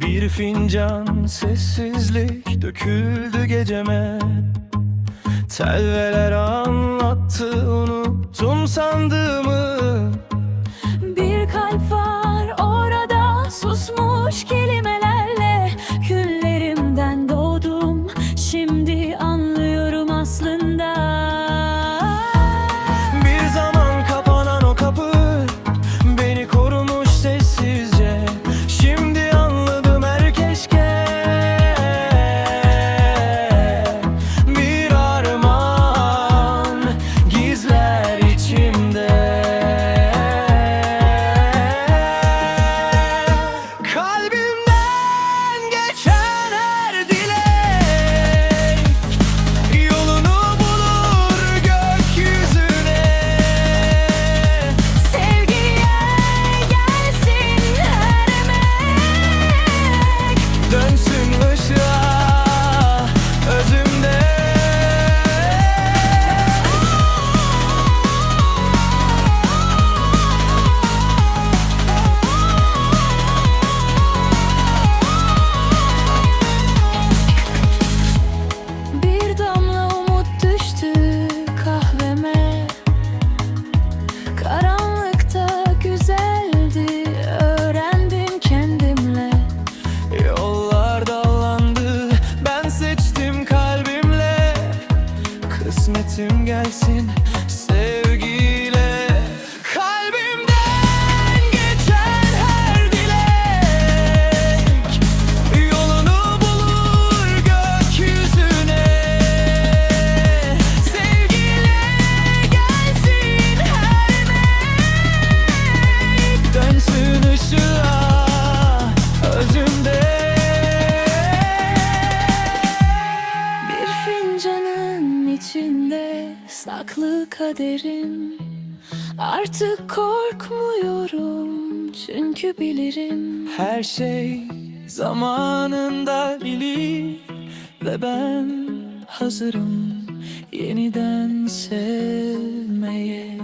Bir fincan sessizlik döküldü geceme. Telveler anlattı unuttum sandığımı Kısmetim gelsin sevgiyle. Kalbimden geçen her dilek. Yolunu bulur gökyüzüne. Sevgiyle gelsin her emek. Dönsün ışığa içinde saklı kaderim. Artık korkmuyorum çünkü bilirim. Her şey zamanında bilir Ve ben hazırım yeniden sevmeye